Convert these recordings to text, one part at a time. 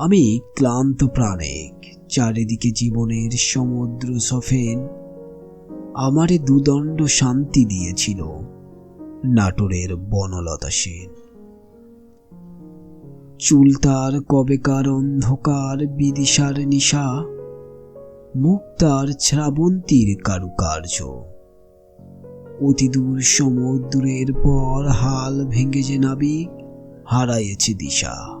আমি ক্লান্ত প্রাণিক, চারিদিকে জীবনের সমুদ্র সফেন। আমারে দুদণ্ড শান্তি দিয়েছিল নাটোরের বনলতা সেন। চুল তার কবেকার অন্ধকার, বিদিশার নিশা। মুক্তার শ্রাবন্তীর কারুকার্য। অতি দূর সমুদ্রের পর হাল ভেঙে যে নাবিক, হারাইয়েছে দিশা।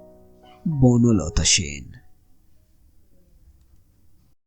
বনলতা সেন